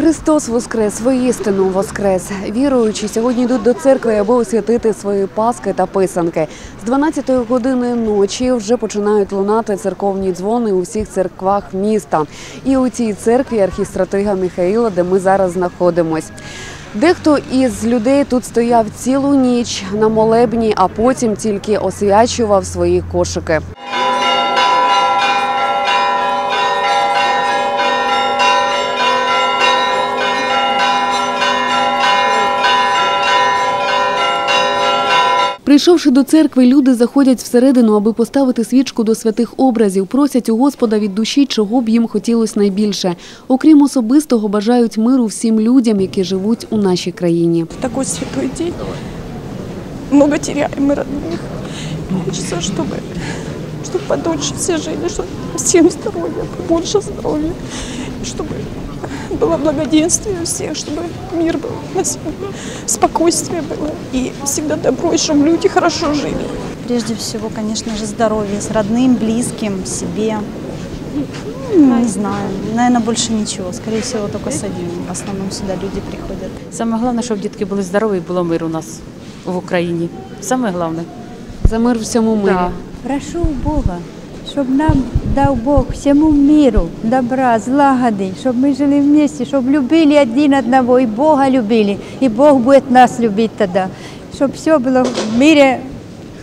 Христос воскрес, воістину воскрес. Віруючі сьогодні йдуть до церкви, аби освятити свої паски та писанки. З 12-ї години ночі вже починають лунати церковні дзвони у всіх церквах міста. І у цій церкві архістратига Михаїла, де ми зараз знаходимось. Дехто із людей тут стояв цілу ніч на молебні, а потім тільки освячував свої кошики. Прийшовши до церкви, люди заходять всередину, аби поставити свічку до святих образів. Просять у Господа від душі, чого б їм хотілося найбільше. Окрім особистого, бажають миру всім людям, які живуть у нашій країні. в такой святой день много теряем мы родных. Хочется, чтобы, чтобы подольше все жили, чтобы всем здоровья, побольше здоровья, и чтобы было благоденствие у всех, чтобы мир был на земле, спокойствие было и всегда добро, и чтобы люди хорошо жили. Прежде всего, конечно же, здоровье с родным, близким, себе. Ну, Не знаю, наверное, больше ничего. Скорее всего, только с одним. В основном сюда люди приходят. Саме головне, щоб дітки були здорові і було мир у нас в Україні. Саме головне. За мир в всьому мирі. Да. Прошу Бога, щоб нам дав Бог всьому миру, добра, злагоди, щоб ми жили вместе, щоб любили один одного, і Бога любили, і Бог буде нас любити тоді, щоб все було в мирі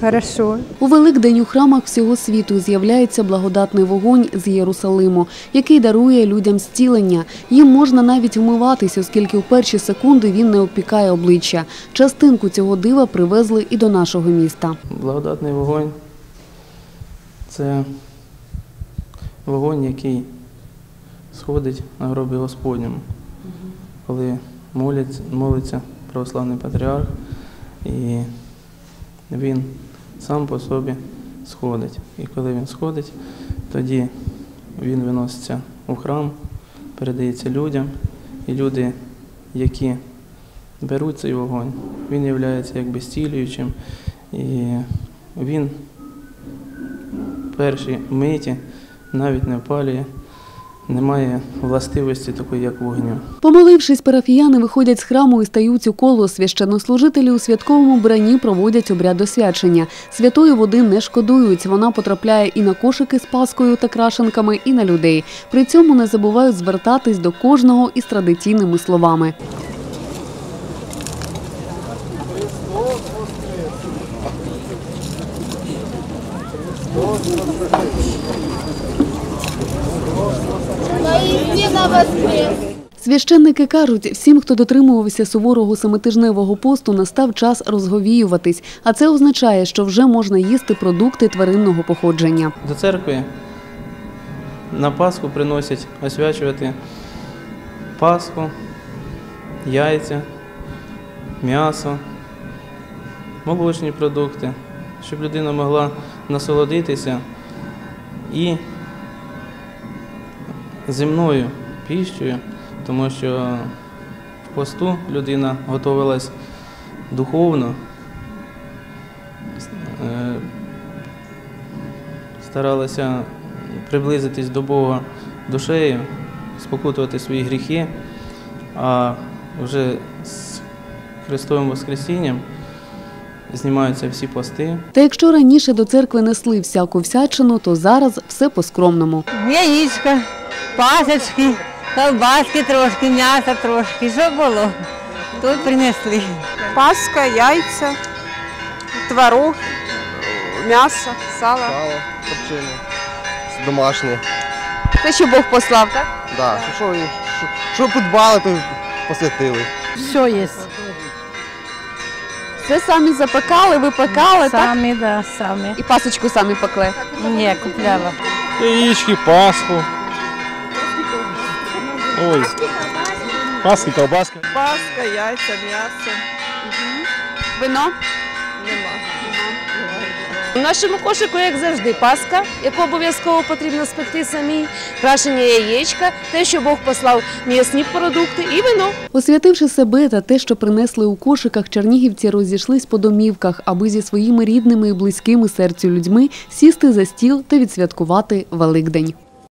хорошо. У Великдень у храмах всього світу з'являється благодатний вогонь з Єрусалиму, який дарує людям зцілення. Їм можна навіть вмиватись, оскільки в перші секунди він не опікає обличчя. Частинку цього дива привезли і до нашого міста. Благодатний вогонь це вогонь, який сходить на гробі Господньому, коли молиться, молиться православний патріарх, і він сам по собі сходить. І коли він сходить, тоді він виноситься у храм, передається людям, і люди, які беруть цей вогонь, він є якби зцілюючим, і він в першій миті навіть не опалює, не має властивості такої, як вогню. Помолившись, парафіяни виходять з храму і стають у коло. Священнослужителі у святковому бранні проводять обряд освячення. Святої води не шкодують. Вона потрапляє і на кошики з паскою та крашенками, і на людей. При цьому не забувають звертатись до кожного із традиційними словами. Священники кажуть, всім, хто дотримувався суворого семитижневого посту, настав час розговіюватись, а це означає, що вже можна їсти продукти тваринного походження. До церкви на Пасху приносять освячувати Пасху, яйця, м'ясо, молочні продукти, щоб людина могла насолодитися і земною піщею, тому що в посту людина готувалась духовно, е, старалася приблизитись до Бога душею, спокутувати свої гріхи, а вже з Христовим Воскресінням знімаються всі пости. Та якщо раніше до церкви несли всяку всячину, то зараз все по-скромному. Яєчка, пасочки, колбаски трошки, м'яса трошки. Що було? Тут принесли. Паска, яйца, творог, мясо, сало. Сало копчене, домашнє. Те, що Бог послав, так? Да. Що, що, що, що подбали, то посвятили. Все є. Це самі запекали, випекали, Самі, да, самі. І пасочку самі пекли. Ні, купляла. Яички, Пасху. Ой. Паски, колбаски. Паска, яйца, мясо. Вино. Нема. У нашому кошику, як завжди, паска, яку обов'язково потрібно спекти самій, крашення яєчка, те, що Бог послав м'ясні продукти, і вино. Освятивши себе та те, що принесли у кошиках, чернігівці розійшлись по домівках, аби зі своїми рідними і близькими серцю людьми сісти за стіл та відсвяткувати Великдень.